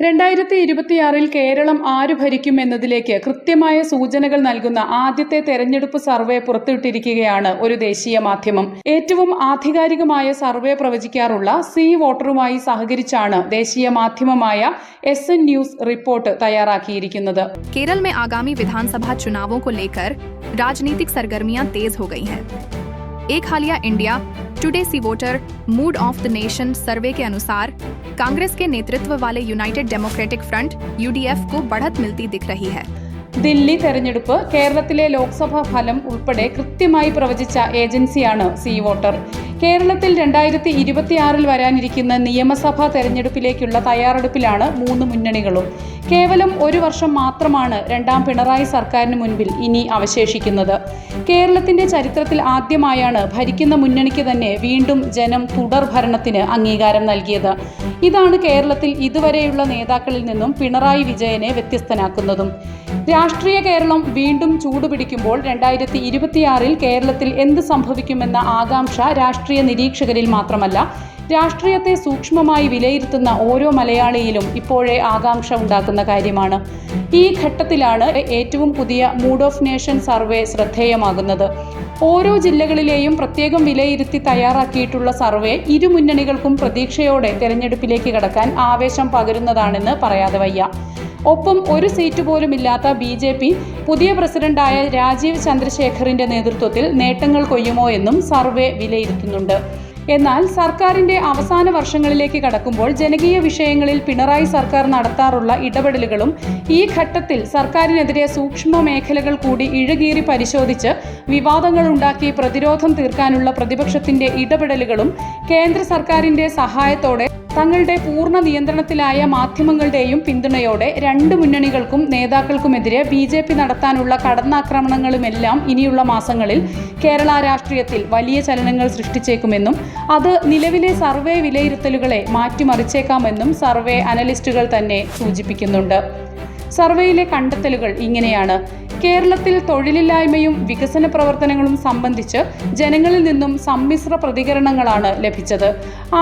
രണ്ടായിരത്തി ഇരുപത്തിയാറിൽ കേരളം ആരു ഭരിക്കും എന്നതിലേക്ക് കൃത്യമായ സൂചനകൾ നൽകുന്ന ആദ്യത്തെ തെരഞ്ഞെടുപ്പ് സർവേ പുറത്തുവിട്ടിരിക്കുകയാണ് ഒരു ദേശീയ മാധ്യമം ഏറ്റവും ആധികാരികമായ സർവേ പ്രവചിക്കാറുള്ള സി വോട്ടറുമായി സഹകരിച്ചാണ് ദേശീയ മാധ്യമമായ എസ് എൻ ന്യൂസ് റിപ്പോർട്ട് തയ്യാറാക്കിയിരിക്കുന്നത് केरल में आगामी विधानसभा चुनावों को लेकर राजनीतिक सरगर्मियां तेज हो गई हैं एक हालिया India Today C voter mood of the nation survey के अनुसार कांग्रेस के नेतृत्व वाले यूनाइटेड डेमोक्रेटिक फ्रंट यूडीएफ को बढ़त मिलती दिख रही है ദില്ലി തെരഞ്ഞെടുപ്പ് കേരളത്തിലെ ലോക്സഭാ ഫലം ഉൾപ്പെടെ കൃത്യമായി പ്രവചിച്ച ഏജൻസിയാണ് സി വോട്ടർ കേരളത്തിൽ രണ്ടായിരത്തി ഇരുപത്തിയാറിൽ വരാനിരിക്കുന്ന നിയമസഭാ തെരഞ്ഞെടുപ്പിലേക്കുള്ള തയ്യാറെടുപ്പിലാണ് മൂന്ന് മുന്നണികളും. കേവലം ഒരു വർഷം മാത്രമാണ് രണ്ടാം പിണറായി സർക്കാരിന് മുൻപിൽ ഇനി അവശേഷിക്കുന്നത്. കേരളത്തിന്റെ ചരിത്രത്തിൽ ആദ്യമായാണ് ഭരിക്കുന്ന മുന്നണിക്ക് തന്നെ വീണ്ടും ജനം തുടർ ഭരണത്തിന് അംഗീകാരം നൽകിയത്. ഇതാണ് കേരളത്തിൽ ഇതുവരെയുള്ള നേതാക്കളിൽ നിന്നും പിണറായി വിജയനെ വ്യത്യസ്തനാക്കുന്നതും. രാഷ്ട്രീയ കേരളം വീണ്ടും ചൂടുപിടിക്കുമ്പോൾ രണ്ടായിരത്തി ഇരുപത്തിയാറിൽ കേരളത്തിൽ എന്ത് സംഭവിക്കുമെന്ന ആകാംക്ഷ രാഷ്ട്രീയ നിരീക്ഷകരിൽ മാത്രമല്ല രാഷ്ട്രീയത്തെ സൂക്ഷ്മമായി വിലയിരുത്തുന്ന ഓരോ മലയാളിയിലും ഇപ്പോഴേ ആകാംക്ഷ ഉണ്ടാക്കുന്ന കാര്യമാണ്. ഈ ഘട്ടത്തിലാണ് ഏറ്റവും പുതിയ മൂഡ് ഓഫ് നേഷൻ സർവേ ശ്രദ്ധേയമാകുന്നത്. ഓരോ ജില്ലകളിലെയും പ്രത്യേകം വിലയിരുത്തി തയ്യാറാക്കിയിട്ടുള്ള സർവേ ഇരു മുന്നണികൾക്കും പ്രതീക്ഷയോടെ തെരഞ്ഞെടുപ്പിലേക്ക് കടക്കാൻ ആവേശം പകരുന്നതാണെന്ന് പറയാതെ വയ്യ. ഒപ്പം ഒരു സീറ്റ് പോലും ഇല്ലാത്ത ബി ജെ പി പുതിയ പ്രസിഡന്റായ രാജീവ് ചന്ദ്രശേഖറിന്റെ നേതൃത്വത്തിൽ നേട്ടങ്ങൾ കൊയ്യുമോ എന്നും സർവേ വിലയിരുത്തുന്നുണ്ട്. എന്നാൽ സർക്കാരിന്റെ അവസാന വർഷങ്ങളിലേക്ക് കടക്കുമ്പോൾ ജനകീയ വിഷയങ്ങളിൽ പിണറായി സർക്കാർ നടത്താറുള്ള ഇടപെടലുകളും ഈ ഘട്ടത്തിൽ സർക്കാരിനെതിരെ സൂക്ഷ്മ മേഖലകൾ കൂടി ഇഴകീറി പരിശോധിച്ച് വിവാദങ്ങൾ ഉണ്ടാക്കി പ്രതിരോധം തീർക്കാനുള്ള പ്രതിപക്ഷത്തിന്റെ ഇടപെടലുകളും കേന്ദ്ര സർക്കാരിന്റെ സഹായത്തോടെ തങ്ങളുടെ പൂർണ നിയന്ത്രണത്തിലായ മാധ്യമങ്ങളുടെയും പിന്തുണയോടെ രണ്ട് മുന്നണികൾക്കും നേതാക്കൾക്കുമെതിരെ ബി ജെ പി നടത്താനുള്ള കടന്നാക്രമണങ്ങളുമെല്ലാം ഇനിയുള്ള മാസങ്ങളിൽ കേരള രാഷ്ട്രീയത്തിൽ വലിയ ചലനങ്ങൾ സൃഷ്ടിച്ചേക്കുമെന്നും അത് നിലവിലെ സർവേ വിലയിരുത്തലുകളെ മാറ്റിമറിച്ചേക്കാമെന്നും സർവേ അനലിസ്റ്റുകൾ തന്നെ സൂചിപ്പിക്കുന്നുണ്ട്. സർവേയിലെ കണ്ടെത്തലുകൾ ഇങ്ങനെയാണ്. കേരളത്തിൽ തൊഴിലില്ലായ്മയും വികസന പ്രവർത്തനങ്ങളും സംബന്ധിച്ച് ജനങ്ങളിൽ നിന്നും സമ്മിശ്ര പ്രതികരണങ്ങളാണ് ലഭിച്ചത്.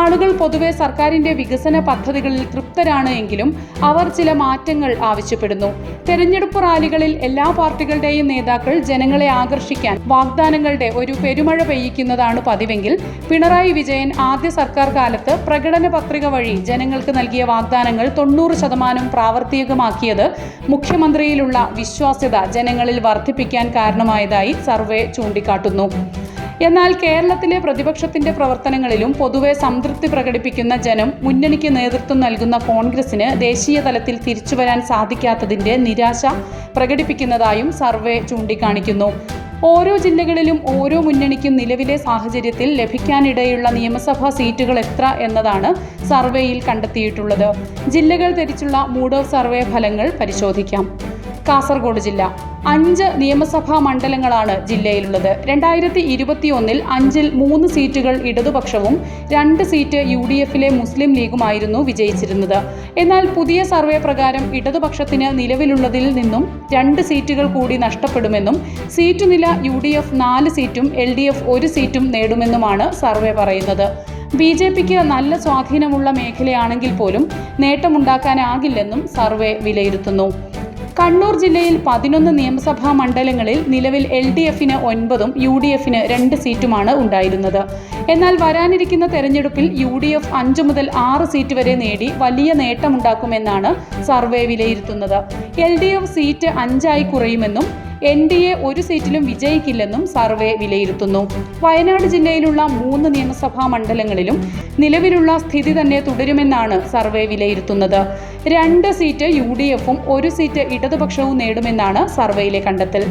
ആളുകൾ പൊതുവെ സർക്കാരിന്റെ വികസന പദ്ധതികളിൽ തൃപ്തരാണ് എങ്കിലും അവർ ചില മാറ്റങ്ങൾ ആവശ്യപ്പെടുന്നു. തെരഞ്ഞെടുപ്പ് റാലികളിൽ എല്ലാ പാർട്ടികളുടെയും നേതാക്കൾ ജനങ്ങളെ ആകർഷിക്കാൻ വാഗ്ദാനങ്ങളുടെ ഒരു പെരുമഴ പെയ്യിക്കുന്നതാണ് പതിവെങ്കിൽ പിണറായി വിജയൻ ആദ്യ സർക്കാർ കാലത്ത് പ്രകടന പത്രിക വഴി ജനങ്ങൾക്ക് നൽകിയ വാഗ്ദാനങ്ങൾ തൊണ്ണൂറ് ശതമാനം പ്രാവർത്തികമാക്കിയത് മുഖ്യമന്ത്രിയിലുള്ള വിശ്വാസ്യത ജനങ്ങളിൽ വർദ്ധിപ്പിക്കാൻ കാരണമായതായി സർവേ ചൂണ്ടിക്കാട്ടുന്നു. എന്നാൽ കേരളത്തിലെ പ്രതിപക്ഷത്തിന്റെ പ്രവർത്തനങ്ങളിലും പൊതുവെ സംതൃപ്തി പ്രകടിപ്പിക്കുന്ന ജനം മുന്നണിക്ക് നേതൃത്വം നൽകുന്ന കോൺഗ്രസിന് ദേശീയ തലത്തിൽ തിരിച്ചുവരാൻ സാധിക്കാത്തതിന്റെ നിരാശ പ്രകടിപ്പിക്കുന്നതായും സർവേ ചൂണ്ടിക്കാണിക്കുന്നു. ഓരോ ജില്ലകളിലും ഓരോ മുന്നണിക്കും നിലവിലെ സാഹചര്യത്തിൽ ലഭിക്കാനിടയുള്ള നിയമസഭാ സീറ്റുകൾ എത്ര എന്നതാണ് സർവേയിൽ കണ്ടെത്തിയിട്ടുള്ളത്. ജില്ലകൾ തിരിച്ചുള്ള മൂഡ് ഓഫ് സർവേ ഫലങ്ങൾ പരിശോധിക്കാം. കാസർഗോഡ് ജില്ല. അഞ്ച് നിയമസഭാ മണ്ഡലങ്ങളാണ് ജില്ലയിലുള്ളത്. രണ്ടായിരത്തി ഇരുപത്തിയൊന്നിൽ അഞ്ചിൽ മൂന്ന് സീറ്റുകൾ ഇടതുപക്ഷവും രണ്ട് സീറ്റ് യു ഡി എഫിലെ മുസ്ലിം ലീഗുമായിരുന്നു വിജയിച്ചിരുന്നത്. എന്നാൽ പുതിയ സർവേ പ്രകാരം ഇടതുപക്ഷത്തിന് നിലവിലുള്ളതിൽ നിന്നും രണ്ട് സീറ്റുകൾ കൂടി നഷ്ടപ്പെടുമെന്നും സീറ്റ് നില യു ഡി എഫ് നാല് സീറ്റും എൽ ഡി എഫ് ഒരു സീറ്റും നേടുമെന്നുമാണ് സർവേ പറയുന്നത്. ബി ജെ പിക്ക് നല്ല സ്വാധീനമുള്ള മേഖലയാണെങ്കിൽ പോലും നേട്ടമുണ്ടാക്കാനാകില്ലെന്നും സർവേ വിലയിരുത്തുന്നു. കണ്ണൂർ ജില്ലയിൽ പതിനൊന്ന് നിയമസഭാ മണ്ഡലങ്ങളിൽ നിലവിൽ എൽ ഡി എഫിന് ഒൻപതും യു ഡി എഫിന് രണ്ട് സീറ്റുമാണ് ഉണ്ടായിരുന്നത്. എന്നാൽ വരാനിരിക്കുന്ന തെരഞ്ഞെടുപ്പിൽ യു ഡി എഫ് അഞ്ച് മുതൽ ആറ് സീറ്റ് വരെ നേടി വലിയ നേട്ടമുണ്ടാക്കുമെന്നാണ് സർവേ വിലയിരുത്തുന്നത്. എൽ ഡി എഫ് സീറ്റ് അഞ്ചായി കുറയുമെന്നും എൻ ഡി എ ഒരു സീറ്റിലും വിജയിക്കില്ലെന്നും സർവേ വിലയിരുത്തുന്നു. വയനാട് ജില്ലയിലുള്ള മൂന്ന് നിയമസഭാ മണ്ഡലങ്ങളിലും നിലവിലുള്ള സ്ഥിതി തന്നെ തുടരുമെന്നാണ് സർവേ വിലയിരുത്തുന്നത്. രണ്ട് സീറ്റ് യു ഡി എഫും ഒരു സീറ്റ് ഇടതുപക്ഷവും നേടുമെന്നാണ് സർവേയിലെ കണ്ടെത്തൽ.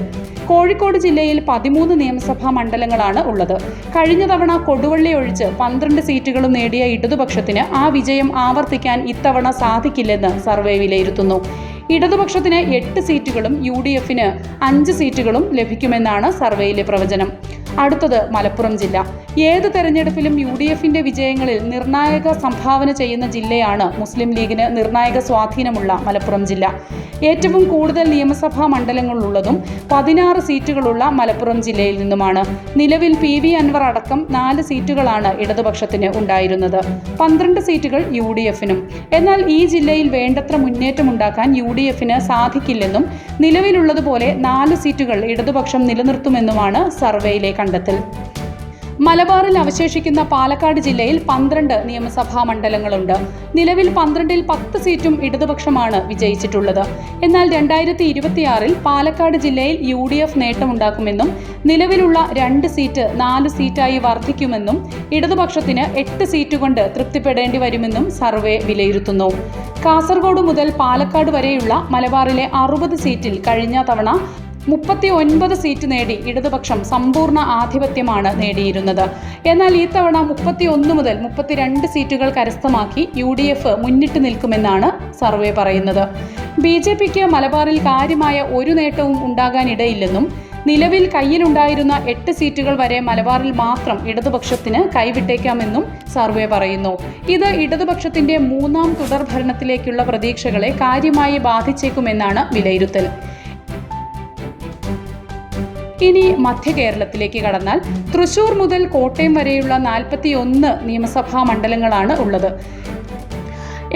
കോഴിക്കോട് ജില്ലയിൽ പതിമൂന്ന് നിയമസഭാ മണ്ഡലങ്ങളാണ് ഉള്ളത്. കഴിഞ്ഞ തവണ കൊടുവള്ളി ഒഴിച്ച് പന്ത്രണ്ട് സീറ്റുകളും നേടിയ ഇടതുപക്ഷത്തിന് ആ വിജയം ആവർത്തിക്കാൻ ഇത്തവണ സാധിക്കില്ലെന്ന് സർവേ വിലയിരുത്തുന്നു. ഇടതുപക്ഷത്തിന് എട്ട് സീറ്റുകളും യു ഡി എഫിന് അഞ്ച് സീറ്റുകളും ലഭിക്കുമെന്നാണ് സർവേയിലെ പ്രവചനം. അടുത്തത് മലപ്പുറം ജില്ല. ഏത് തെരഞ്ഞെടുപ്പിലും യു ഡി എഫിന്റെ വിജയങ്ങളിൽ നിർണായക സംഭാവന ചെയ്യുന്ന ജില്ലയാണ് മുസ്ലിം ലീഗിന് നിർണായക സ്വാധീനമുള്ള മലപ്പുറം ജില്ല. ഏറ്റവും കൂടുതൽ നിയമസഭാ മണ്ഡലങ്ങളുള്ളതും പതിനാറ് സീറ്റുകളുള്ള മലപ്പുറം ജില്ലയിൽ നിന്നുമാണ്. നിലവിൽ പി വി അൻവർ അടക്കം നാല് സീറ്റുകളാണ് ഇടതുപക്ഷത്തിന് ഉണ്ടായിരുന്നത്. പന്ത്രണ്ട് സീറ്റുകൾ യു ഡി എഫിനും എന്നാൽ ഈ ജില്ലയിൽ വേണ്ടത്ര മുന്നേറ്റമുണ്ടാക്കാൻ യു ഡി എഫിന് സാധിക്കില്ലെന്നും നിലവിലുള്ളതുപോലെ നാല് സീറ്റുകൾ ഇടതുപക്ഷം നിലനിർത്തുമെന്നുമാണ് സർവേയിലെ കണ്ടെത്തൽ. മലബാറിൽ അവശേഷിക്കുന്ന പാലക്കാട് ജില്ലയിൽ പന്ത്രണ്ട് നിയമസഭാ മണ്ഡലങ്ങളുണ്ട്. നിലവിൽ പന്ത്രണ്ടിൽ പത്ത് സീറ്റും ഇടതുപക്ഷമാണ് വിജയിച്ചിട്ടുള്ളത്. എന്നാൽ രണ്ടായിരത്തി ഇരുപത്തിയാറിൽ പാലക്കാട് ജില്ലയിൽ യു ഡി എഫ് നേട്ടമുണ്ടാക്കുമെന്നും നിലവിലുള്ള രണ്ട് സീറ്റ് നാല് സീറ്റായി വർദ്ധിക്കുമെന്നും ഇടതുപക്ഷത്തിന് എട്ട് സീറ്റ് കൊണ്ട് തൃപ്തിപ്പെടേണ്ടി വരുമെന്നും സർവേ വിലയിരുത്തുന്നു. കാസർഗോഡ് മുതൽ പാലക്കാട് വരെയുള്ള മലബാറിലെ അറുപത് സീറ്റിൽ കഴിഞ്ഞ തവണ മുപ്പത്തി ഒൻപത് സീറ്റ് നേടി ഇടതുപക്ഷം സമ്പൂർണ ആധിപത്യമാണ് നേടിയിരുന്നത്. എന്നാൽ ഈ തവണ മുപ്പത്തി ഒന്ന് മുതൽ മുപ്പത്തിരണ്ട് സീറ്റുകൾ കരസ്ഥമാക്കി യു ഡി എഫ് മുന്നിട്ട് നിൽക്കുമെന്നാണ് സർവേ പറയുന്നത്. ബി ജെ പിക്ക് മലബാറിൽ കാര്യമായ ഒരു നേട്ടവും ഉണ്ടാകാനിടയില്ലെന്നും നിലവിൽ കയ്യിലുണ്ടായിരുന്ന എട്ട് സീറ്റുകൾ വരെ മലബാറിൽ മാത്രം ഇടതുപക്ഷത്തിന് കൈവിട്ടേക്കാമെന്നും സർവേ പറയുന്നു. ഇത് ഇടതുപക്ഷത്തിന്റെ മൂന്നാം തുടർ ഭരണത്തിലേക്കുള്ള പ്രതീക്ഷകളെ കാര്യമായി ബാധിച്ചേക്കുമെന്നാണ് വിലയിരുത്തൽ. ഇനി മധ്യ കേരളത്തിലേക്ക് കടന്നാൽ തൃശൂർ മുതൽ കോട്ടയം വരെയുള്ള നാൽപ്പത്തി ഒന്ന് നിയമസഭാ മണ്ഡലങ്ങളാണ് ഉള്ളത്.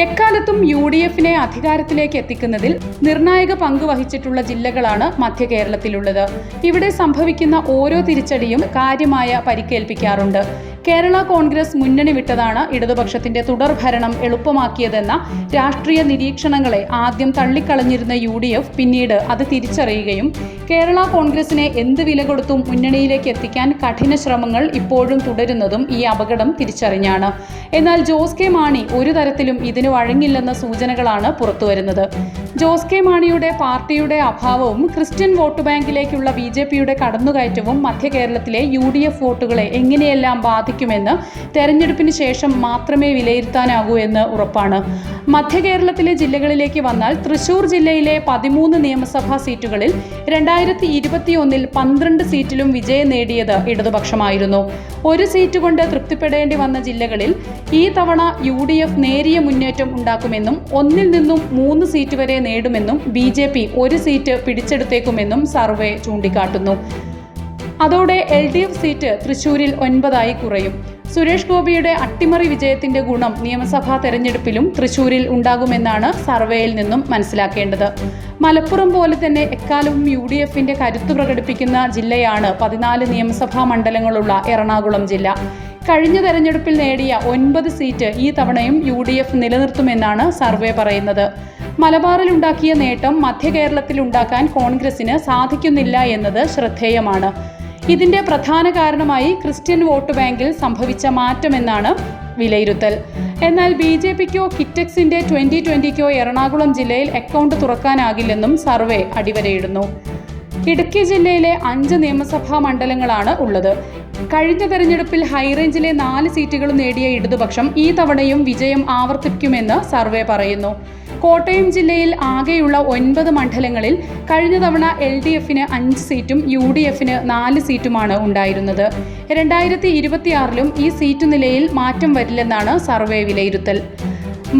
എക്കാലത്തും യു ഡി എഫിനെ അധികാരത്തിലേക്ക് എത്തിക്കുന്നതിൽ നിർണായക പങ്ക് വഹിച്ചിട്ടുള്ള ജില്ലകളാണ് മധ്യ കേരളത്തിലുള്ളത്. ഇവിടെ സംഭവിക്കുന്ന ഓരോ തിരിച്ചടിയും കാര്യമായ പരിക്കേൽപ്പിക്കാറുണ്ട്. കേരള കോൺഗ്രസ് മുന്നണി വിട്ടതാണ് ഇടതുപക്ഷത്തിന്റെ തുടർഭരണം എളുപ്പമാക്കിയതെന്ന രാഷ്ട്രീയ നിരീക്ഷണങ്ങളെ ആദ്യം തള്ളിക്കളഞ്ഞിരുന്ന യു പിന്നീട് അത് തിരിച്ചറിയുകയും കേരള കോൺഗ്രസിനെ എന്ത് വില കൊടുത്തും മുന്നണിയിലേക്ക് എത്തിക്കാൻ കഠിന ശ്രമങ്ങൾ ഇപ്പോഴും തുടരുന്നതും ഈ അപകടം തിരിച്ചറിഞ്ഞാണ്. എന്നാൽ ജോസ് കെ മാണി ഒരു തരത്തിലും ഇതിന് വഴങ്ങില്ലെന്ന സൂചനകളാണ് പുറത്തുവരുന്നത്. ജോസ് കെ മാണിയുടെ പാർട്ടിയുടെ അഭാവവും ക്രിസ്ത്യൻ വോട്ട് ബാങ്കിലേക്കുള്ള ബി ജെ പിയുടെ കടന്നുകയറ്റവും മധ്യ കേരളത്തിലെ യു ഡി എഫ് വോട്ടുകളെ എങ്ങനെയെല്ലാം ബാധിക്കുമെന്ന് തെരഞ്ഞെടുപ്പിന് ശേഷം മാത്രമേ വിലയിരുത്താനാകൂ എന്ന് ഉറപ്പാണ്. മധ്യകേരളത്തിലെ ജില്ലകളിലേക്ക് വന്നാൽ തൃശൂർ ജില്ലയിലെ പതിമൂന്ന് നിയമസഭാ സീറ്റുകളിൽ രണ്ടായിരത്തി ഇരുപത്തിയൊന്നിൽ പന്ത്രണ്ട് സീറ്റിലും വിജയം നേടിയത് ഇടതുപക്ഷമായിരുന്നു. ഒരു സീറ്റ് കൊണ്ട് തൃപ്തിപ്പെടേണ്ടി വന്ന ജില്ലകളിൽ ഈ തവണ യു ഡി എഫ് നേരിയ മുന്നേറ്റം ഉണ്ടാക്കുമെന്നും ഒന്നിൽ നിന്നും മൂന്ന് സീറ്റ് വരെ നേടുമെന്നും ബി ഒരു സീറ്റ് പിടിച്ചെടുത്തേക്കുമെന്നും സർവേ ചൂണ്ടിക്കാട്ടുന്നു. അതോടെ എൽ ഡി എഫ് സീറ്റ് തൃശൂരിൽ ഒൻപതായി കുറയും. സുരേഷ് ഗോപിയുടെ അട്ടിമറി വിജയത്തിന്റെ ഗുണം നിയമസഭാ തെരഞ്ഞെടുപ്പിലും തൃശൂരിൽ ഉണ്ടാകുമെന്നാണ് സർവേയിൽ നിന്നും മനസ്സിലാക്കേണ്ടത്. മലപ്പുറം പോലെ തന്നെ എക്കാലവും യു ഡി എഫിന്റെ കരുത്ത് പ്രകടിപ്പിക്കുന്ന ജില്ലയാണ് പതിനാല് നിയമസഭാ മണ്ഡലങ്ങളുള്ള എറണാകുളം ജില്ല. കഴിഞ്ഞ തെരഞ്ഞെടുപ്പിൽ നേടിയ ഒൻപത് സീറ്റ് ഈ തവണയും യു ഡി എഫ് നിലനിർത്തുമെന്നാണ് സർവേ പറയുന്നത്. മലബാറിൽ ഉണ്ടാക്കിയ നേട്ടം മധ്യ ഉണ്ടാക്കാൻ കോൺഗ്രസിന് സാധിക്കുന്നില്ല എന്നത് ശ്രദ്ധേയമാണ്. ഇതിന്റെ പ്രധാന കാരണമായി ക്രിസ്ത്യൻ വോട്ട് ബാങ്കിൽ സംഭവിച്ച മാറ്റമെന്നാണ് വിലയിരുത്തൽ. എന്നാൽ ബി ജെ പിക്കോ കിറ്റക്സിന്റെ ട്വന്റി ട്വന്റിക്കോ എറണാകുളം ജില്ലയിൽ അക്കൗണ്ട് തുറക്കാനാകില്ലെന്നും സർവേ അടിവരയിടുന്നു. ഇടുക്കി ജില്ലയിലെ അഞ്ച് നിയമസഭാ മണ്ഡലങ്ങളാണ് ഉള്ളത്. കഴിഞ്ഞ തെരഞ്ഞെടുപ്പിൽ ഹൈറേഞ്ചിലെ നാല് സീറ്റുകളും നേടിയ ഇടതുപക്ഷം ഈ തവണയും വിജയം ആവർത്തിക്കുമെന്ന് സർവേ പറയുന്നു. കോട്ടയം ജില്ലയിൽ ആകെയുള്ള ഒൻപത് മണ്ഡലങ്ങളിൽ കഴിഞ്ഞ തവണ എൽ ഡി എഫിന് അഞ്ച് സീറ്റും യു ഡി എഫിന് നാല് സീറ്റുമാണ് ഉണ്ടായിരുന്നത്. രണ്ടായിരത്തി ഇരുപത്തിയാറിലും ഈ സീറ്റ് നിലയിൽ മാറ്റം വരില്ലെന്നാണ് സർവേ വിലയിരുത്തൽ.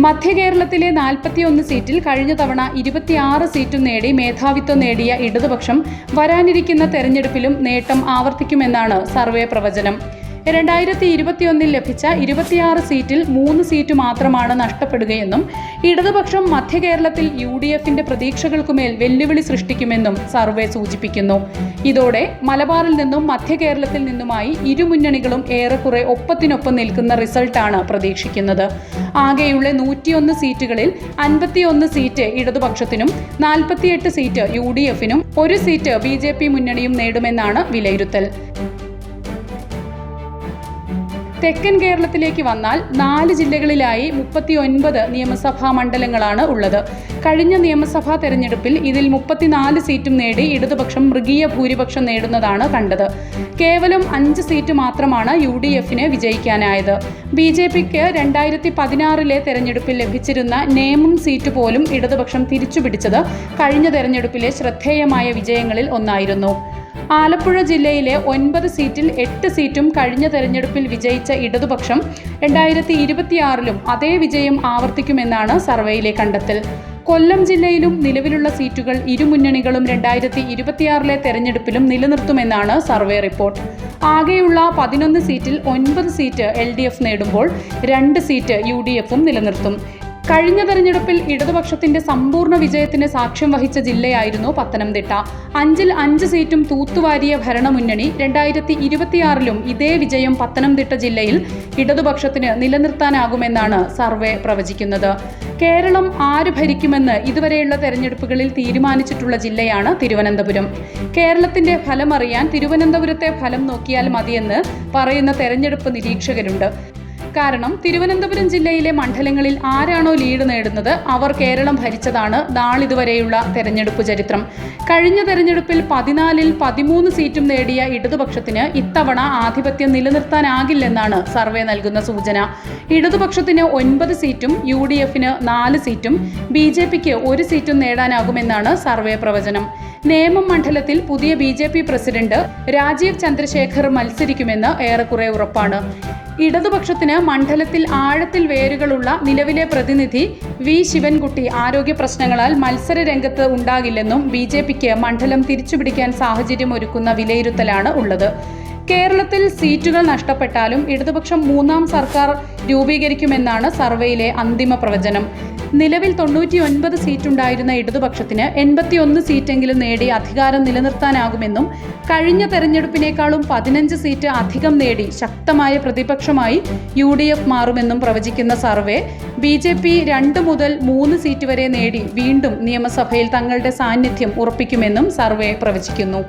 മധ്യ കേരളത്തിലെ നാൽപ്പത്തിയൊന്ന് സീറ്റിൽ കഴിഞ്ഞ തവണ ഇരുപത്തിയാറ് സീറ്റും നേടി മേധാവിത്വം നേടിയ ഇടതുപക്ഷം വരാനിരിക്കുന്ന തെരഞ്ഞെടുപ്പിലും നേട്ടം ആവർത്തിക്കുമെന്നാണ് സർവേ പ്രവചനം. രണ്ടായിരത്തി ഇരുപത്തിയൊന്നിൽ ലഭിച്ച ഇരുപത്തിയാറ് സീറ്റിൽ മൂന്ന് സീറ്റ് മാത്രമാണ് നഷ്ടപ്പെടുകയെന്നും ഇടതുപക്ഷം മധ്യ കേരളത്തിൽ യു ഡി എഫിന്റെ പ്രതീക്ഷകൾക്കുമേൽ വെല്ലുവിളി സൃഷ്ടിക്കുമെന്നും സർവേ സൂചിപ്പിക്കുന്നു. ഇതോടെ മലബാറിൽ നിന്നും മധ്യ കേരളത്തിൽ നിന്നുമായി ഇരുമുന്നണികളും ഏറെക്കുറെ ഒപ്പത്തിനൊപ്പം നിൽക്കുന്ന റിസൾട്ടാണ് പ്രതീക്ഷിക്കുന്നത്. ആകെയുള്ള നൂറ്റിയൊന്ന് സീറ്റുകളിൽ അൻപത്തിയൊന്ന് സീറ്റ് ഇടതുപക്ഷത്തിനും നാൽപ്പത്തിയെട്ട് സീറ്റ് യു ഡി എഫിനും ഒരു സീറ്റ് ബി ജെ പി മുന്നണിയും നേടുമെന്നാണ് വിലയിരുത്തൽ. തെക്കൻ കേരളത്തിലേക്ക് വന്നാൽ നാല് ജില്ലകളിലായി മുപ്പത്തി ഒൻപത് നിയമസഭാ മണ്ഡലങ്ങളാണ് ഉള്ളത്. കഴിഞ്ഞ നിയമസഭാ തെരഞ്ഞെടുപ്പിൽ ഇതിൽ മുപ്പത്തിനാല് സീറ്റും നേടി ഇടതുപക്ഷം മൃഗീയ ഭൂരിപക്ഷം നേടുന്നതാണ് കണ്ടത്. കേവലം അഞ്ച് സീറ്റ് മാത്രമാണ് യു ഡി എഫിന് വിജയിക്കാനായത്. ബി ജെ പിക്ക് രണ്ടായിരത്തി പതിനാറിലെ തെരഞ്ഞെടുപ്പിൽ ലഭിച്ചിരുന്ന നേമം സീറ്റ് പോലും ഇടതുപക്ഷം തിരിച്ചുപിടിച്ചത് കഴിഞ്ഞ തെരഞ്ഞെടുപ്പിലെ ശ്രദ്ധേയമായ വിജയങ്ങളിൽ ഒന്നായിരുന്നു. ആലപ്പുഴ ജില്ലയിലെ ഒൻപത് സീറ്റിൽ എട്ട് സീറ്റും കഴിഞ്ഞ തെരഞ്ഞെടുപ്പിൽ വിജയിച്ച ഇടതുപക്ഷം രണ്ടായിരത്തി ഇരുപത്തിയാറിലും അതേ വിജയം ആവർത്തിക്കുമെന്നാണ് സർവേയിലെ കണ്ടെത്തൽ. കൊല്ലം ജില്ലയിലും നിലവിലുള്ള സീറ്റുകൾ ഇരുമുന്നണികളും രണ്ടായിരത്തി ഇരുപത്തിയാറിലെ തെരഞ്ഞെടുപ്പിലും നിലനിർത്തുമെന്നാണ് സർവേ റിപ്പോർട്ട്. ആകെയുള്ള പതിനൊന്ന് സീറ്റിൽ ഒൻപത് സീറ്റ് എൽ ഡി എഫ് നേടുമ്പോൾ രണ്ട് സീറ്റ് യു ഡി എഫും നിലനിർത്തും. കഴിഞ്ഞ തെരഞ്ഞെടുപ്പിൽ ഇടതുപക്ഷത്തിന്റെ സമ്പൂർണ വിജയത്തിന് സാക്ഷ്യം വഹിച്ച ജില്ലയായിരുന്നു പത്തനംതിട്ട. അഞ്ചിൽ അഞ്ച് സീറ്റും തൂത്തുവാരിയ ഭരണമുന്നണി രണ്ടായിരത്തി ഇരുപത്തിയാറിലും ഇതേ വിജയം പത്തനംതിട്ട ജില്ലയിൽ ഇടതുപക്ഷത്തിന് നിലനിർത്താനാകുമെന്നാണ് സർവേ പ്രവചിക്കുന്നത്. കേരളം ആര് ഭരിക്കുമെന്ന് ഇതുവരെയുള്ള തെരഞ്ഞെടുപ്പുകളിൽ തീരുമാനിച്ചിട്ടുള്ള ജില്ലയാണ് തിരുവനന്തപുരം. കേരളത്തിന്റെ ഫലമറിയാൻ തിരുവനന്തപുരത്തെ ഫലം നോക്കിയാൽ മതിയെന്ന് പറയുന്ന തെരഞ്ഞെടുപ്പ് നിരീക്ഷകരുണ്ട്. കാരണം തിരുവനന്തപുരം ജില്ലയിലെ മണ്ഡലങ്ങളിൽ ആരാണോ ലീഡ് നേടുന്നത് അവർ കേരളം ഭരിച്ചതാണ് നാളിതുവരെയുള്ള തെരഞ്ഞെടുപ്പ് ചരിത്രം. കഴിഞ്ഞ തെരഞ്ഞെടുപ്പിൽ പതിനാലിൽ പതിമൂന്ന് സീറ്റും നേടിയ ഇടതുപക്ഷത്തിന് ഇത്തവണ ആധിപത്യം നിലനിർത്താനാകില്ലെന്നാണ് സർവേ നൽകുന്ന സൂചന. ഇടതുപക്ഷത്തിന് ഒൻപത് സീറ്റും യു ഡി എഫിന് നാല് സീറ്റും ബി ജെ പിക്ക് ഒരു സീറ്റും നേടാനാകുമെന്നാണ് സർവേ പ്രവചനം. നേമം മണ്ഡലത്തിൽ പുതിയ B J P president Rajeev Chandrasekhar മത്സരിക്കുമെന്ന് ഏറെക്കുറെ ഉറപ്പാണ്. ഇടതുപക്ഷത്തിന് മണ്ഡലത്തിൽ ആഴത്തിൽ വേരുകളുള്ള നിലവിലെ പ്രതിനിധി വി. ശിവൻകുട്ടി ആരോഗ്യ പ്രശ്നങ്ങളാൽ മത്സര രംഗത്ത് ഉണ്ടാകില്ലെന്നും ബി. ജെ. പിക്ക് മണ്ഡലം തിരിച്ചുപിടിക്കാൻ സാഹചര്യമൊരുക്കുന്ന വിലയിരുത്തലാണ് ഉള്ളത്. കേരളത്തിൽ സീറ്റുകൾ നഷ്ടപ്പെട്ടാലും ഇടതുപക്ഷം മൂന്നാം സർക്കാർ രൂപീകരിക്കുമെന്നാണ് സർവേയിലെ അന്തിമ പ്രവചനം. നിലവിൽ തൊണ്ണൂറ്റി ഒൻപത് സീറ്റുണ്ടായിരുന്ന ഇടതുപക്ഷത്തിന് എൺപത്തിയൊന്ന് സീറ്റെങ്കിലും നേടി അധികാരം നിലനിർത്താനാകുമെന്നും കഴിഞ്ഞ തെരഞ്ഞെടുപ്പിനേക്കാളും പതിനഞ്ച് സീറ്റ് അധികം നേടി ശക്തമായ പ്രതിപക്ഷമായി യു ഡി എഫ് മാറുമെന്നും പ്രവചിക്കുന്ന സർവേ ബി ജെ പി രണ്ട് മുതൽ മൂന്ന് സീറ്റ് വരെ നേടി വീണ്ടും നിയമസഭയിൽ തങ്ങളുടെ സാന്നിധ്യം ഉറപ്പിക്കുമെന്നും സർവേ പ്രവചിക്കുന്നു.